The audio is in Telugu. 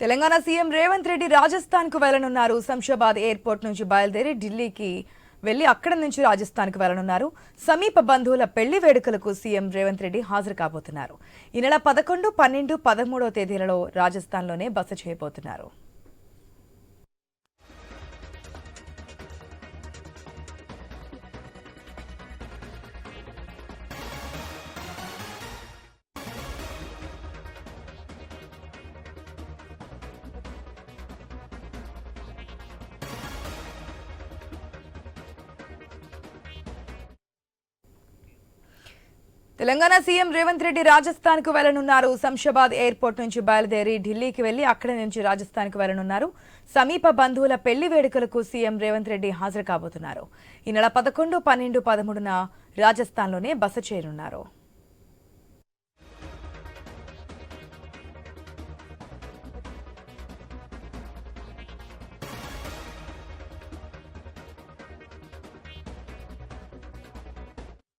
తెలంగాణ సీఎం రేవంత్ రెడ్డి రాజస్థాన్కు వెళ్ళనున్నారు శంషాబాద్ ఎయిర్పోర్ట్ నుంచి బయలుదేరి ఢిల్లీకి వెళ్ళి అక్కడ నుంచి రాజస్థాన్కు వెళ్ళనున్నారు సమీప బంధువుల పెళ్ళి వేడుకలకు సీఎం రేవంత్ రెడ్డి హాజరు కాబోతున్నారు. ఈ నెల పదకొండు పన్నెండు పదమూడో తేదీలలో రాజస్థాన్లోనే బస చేయబోతున్నారు. తెలంగాణ సీఎం రేవంత్ రెడ్డి రాజస్థాన్కు వెళ్ళనున్నారు శంషాబాద్ ఎయిర్పోర్ట్ నుంచి బయలుదేరి ఢిల్లీకి వెళ్ళి అక్కడి నుంచి రాజస్థాన్కు వెళ్ళనున్నారు సమీప బంధువుల పెళ్ళి వేడుకలకు సీఎం రేవంత్ రెడ్డి హాజరు కాబోతున్నారు. ఈ నెల పదకొండు పన్నెండు పదమూడున రాజస్థాన్లోనే బస చేరున్నారు.